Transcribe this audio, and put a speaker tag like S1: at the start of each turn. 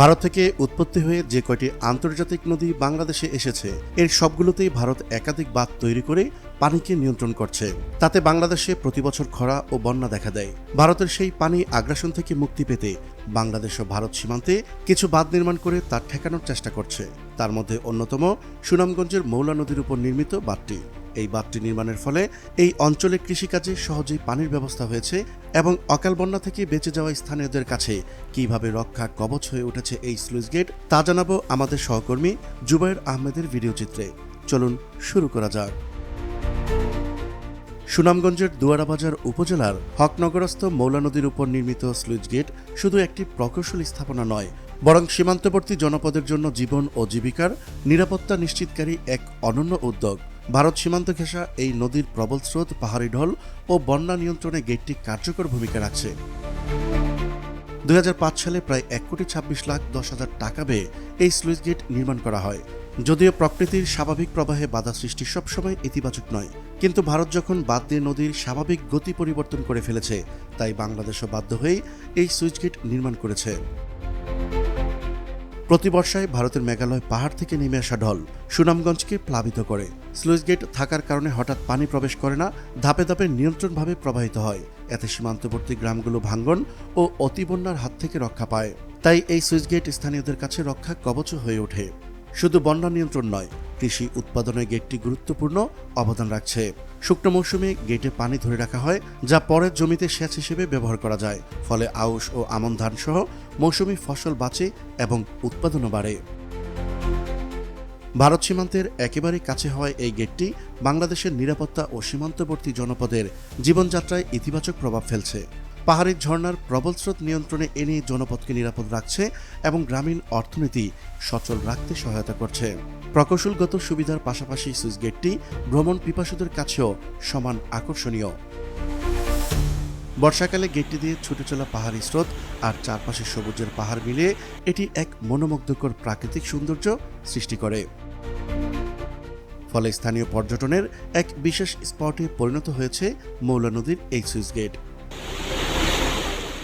S1: ভারত থেকে উৎপত্তি হয়ে যে কয়টি আন্তর্জাতিক নদী বাংলাদেশে এসেছে, এর সবগুলোতেই ভারত একাধিক বাঁধ তৈরি করে পানিকে নিয়ন্ত্রণ করছে। তাতে বাংলাদেশে প্রতি বছর খরা ও বন্যা দেখা দেয়। ভারতের সেই পানি আগ্রাসন থেকে মুক্তি পেতে বাংলাদেশ ও ভারত সীমান্তে কিছু বাঁধ নির্মাণ করে তা ঠেকানোর চেষ্টা করছে। তার মধ্যে অন্যতম সুনামগঞ্জের মৌলা নদীর উপর নির্মিত বাঁধটি। এই বাঁধটি নির্মাণের ফলে এই অঞ্চলে কৃষিকাজে সহজেই পানির ব্যবস্থা হয়েছে এবং অকাল বন্যা থেকে বেঁচে যাওয়া স্থানীয়দের কাছে কীভাবে রক্ষা কবচ হয়ে উঠেছে এই স্লুইস গেট, তা জানাব আমাদের সহকর্মী জুবাইর আহমেদের ভিডিও চিত্রে চলুন শুরু করা যাক। সুনামগঞ্জের দুয়ারাবাজার উপজেলার হকনগরস্থ মৌলা নদীর উপর নির্মিত স্লুইস গেট শুধু একটি প্রকৌশলী স্থাপনা নয়, বরং সীমান্তবর্তী জনপদের জন্য জীবন ও জীবিকার নিরাপত্তা নিশ্চিতকারী এক অনন্য উদ্যোগ। ভারত সীমান্ত ঘেঁষা এই নদীর প্রবল স্রোত, পাহাড়ি ঢল ও বন্যা নিয়ন্ত্রণে গেটটি কার্যকর ভূমিকা রাখছে। দুই হাজার পাঁচ সালে প্রায় এক কোটি ছাব্বিশ লাখ দশ হাজার টাকা ব্যয়ে এই স্লুইস গেট নির্মাণ করা হয়। যদিও প্রকৃতির স্বাভাবিক প্রবাহে বাধা সৃষ্টি সবসময় ইতিবাচক নয়, কিন্তু ভারত যখন বাদ দিয়ে নদীর স্বাভাবিক গতি পরিবর্তন করে ফেলেছে, তাই বাংলাদেশও বাধ্য হয়েই এই সুইচ গেট নির্মাণ করেছে। প্রতি বর্ষায় ভারতের মেঘালয় পাহাড় থেকে নেমে আসা ঢল সুনামগঞ্জকে প্লাবিত করে। স্লুইস গেট থাকার কারণে হঠাৎ পানি প্রবেশ করে না, ধাপে ধাপে নিয়ন্ত্রণভাবে প্রবাহিত হয়। এতে সীমান্তবর্তী গ্রামগুলো ভাঙ্গন ও অতিবন্যার হাত থেকে রক্ষা পায়। তাই এই সুইচ গেট স্থানীয়দের কাছে রক্ষা কবচ হয়ে ওঠে। শুধু বন্যা নিয়ন্ত্রণ নয়, কৃষি উৎপাদনে গেটটি গুরুত্বপূর্ণ অবদান রাখছে। শুকনো মৌসুমে গেটে পানি ধরে রাখা হয়, যা পরের জমিতে সেচ হিসেবে ব্যবহার করা যায়। ফলে আউশ ও আমন ধান সহ মৌসুমি ফসল বাঁচে এবং উৎপাদনও বাড়ে। ভারত সীমান্তের একেবারে কাছে হওয়ায় এই গেটটি বাংলাদেশের নিরাপত্তা ও সীমান্তবর্তী জনপদের জীবনযাত্রায় ইতিবাচক প্রভাব ফেলছে। পাহাড়ি ঝর্ণার প্রবল স্রোত নিয়ন্ত্রণে এনে জনপদকে নিরাপদ রাখছে এবং গ্রামীণ অর্থনীতি সচল রাখতে সহায়তা করছে। প্রকৌশলগত সুবিধার পাশাপাশি সুইচ গেটটি ভ্রমণ পিপাসুদের কাছেও সমান আকর্ষণীয়। বর্ষাকালে গেটটি দিয়ে ছুটে চলা পাহাড়ি স্রোত আর চারপাশে সবুজের পাহাড় মিলিয়ে এটি এক মনোমুগ্ধকর প্রাকৃতিক সৌন্দর্য সৃষ্টি করে। ফলে স্থানীয় পর্যটনের এক বিশেষ স্পটে পরিণত হয়েছে মৌলা নদীর এই সুইচ গেট।